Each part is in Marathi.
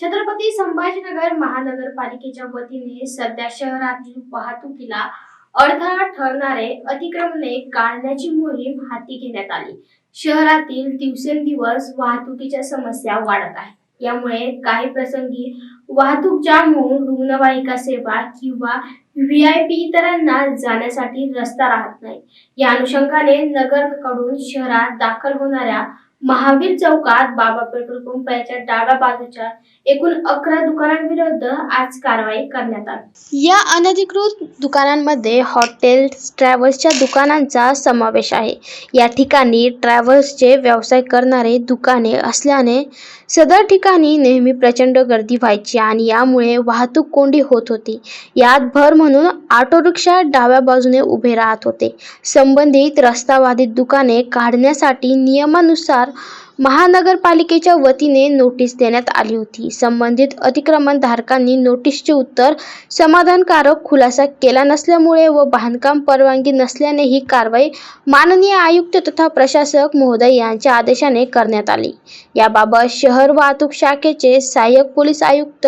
छत्रपती संभाजीनगर महानगरपालिकेच्या वतीने सध्या शहरातील वाहतुकीला अडथळा ठरणारे अतिक्रमणे काढण्याची मोहीम हाती घेण्यात आली. शहरातील दिवसेंदिवस वाहतुकीच्या समस्या वाढत आहेत. यामुळे काही प्रसंगी वाहतूक जाम होऊन रुग्णवाहिका सेवा किंवा व्ही आय पी इतरांना जाण्यासाठी रस्ता राहत नाही. या अनुषंगाने नगरकडून शहरात दाखल होणाऱ्या महावीर चौकात बाबा पेट्रोल पंप याच्या डाव्या बाजूच्या एकूण अकरा दुकानांविरुद्ध आज कारवाई करण्यात आली. या अनधिकृत दुकानांमध्ये हॉटेल्स ट्रॅव्हल्सच्या दुकानांचा समावेश आहे. या ठिकाणी ट्रॅव्हल्सचे व्यवसाय करणारे दुकाने असल्याने सदर ठिकाणी नेहमी प्रचंड गर्दी व्हायची आणि यामुळे वाहतूक कोंडी होत होती. यात भर म्हणून ऑटो रिक्षा डाव्या बाजूने उभे राहत होते. संबंधित रस्तावादी दुकाने काढण्यासाठी नियमानुसार महानगरपालिकेच्या वतीने नोटीस देण्यात आली होती. संबंधित अतिक्रमण धारकांनी नोटीसचे उत्तर समाधानकारक खुलासा केला नसल्यामुळे व बांधकाम परवानगी नसल्याने ही कारवाई माननीय आयुक्त तथा प्रशासक महोदय यांच्या आदेशाने करण्यात आली. याबाबत शहर वाहतूक शाखेचे सहाय्यक पोलीस आयुक्त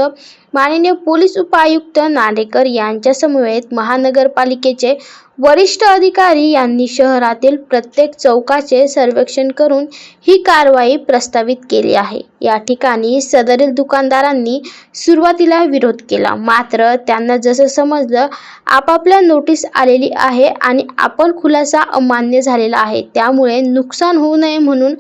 माननीय पोलीस उपायुक्त नाडेकर यांच्या समवेत महानगरपालिकेचे वरिष्ठ अधिकारी यांनी शहरातील प्रत्येक चौकाचे सर्वेक्षण करून ही कारवाई प्रस्तावित केली आहे. या ठिकाणी सदरील दुकानदारांनी सुरुवातीला विरोध केला. मात्र त्यांना जसं समजलं आपापल्या नोटीस आलेली आहे आणि आपण खुलासा अमान्य झालेला आहे. त्यामुळे नुकसान होऊ नये म्हणून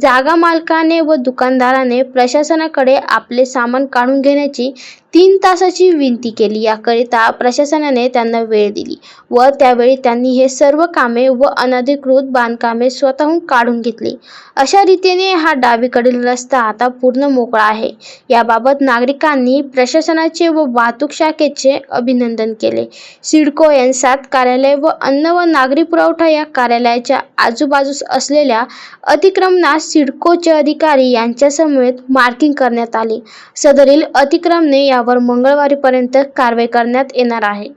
जागा मालकाने व दुकानदाराने प्रशासनाकडे आपले सामान काढून घेण्याची तीन तासाची विनंती केली. याकरिता प्रशासनाने त्यांना वेळ दिली व त्यावेळी त्यांनी हे सर्व कामे व अनधिकृत बांधकामे स्वतःहून काढून घेतली. अशा रीतीने हा डावीकडील रस्ता आता पूर्ण मोकळा आहे. याबाबत नागरिकांनी प्रशासनाचे व वाहतूक शाखेचे अभिनंदन केले. सिडको एन सात कार्यालय व अन्न व नागरी पुरवठा या कार्यालयाच्या आजूबाजूस असलेल्या अतिक्रमणास सिडकोचे अधिकारी यांच्यासमवेत मार्किंग करण्यात आले. सदरील अतिक्रमणे यावर मंगळवारीपर्यंत कारवाई करण्यात येणार आहे.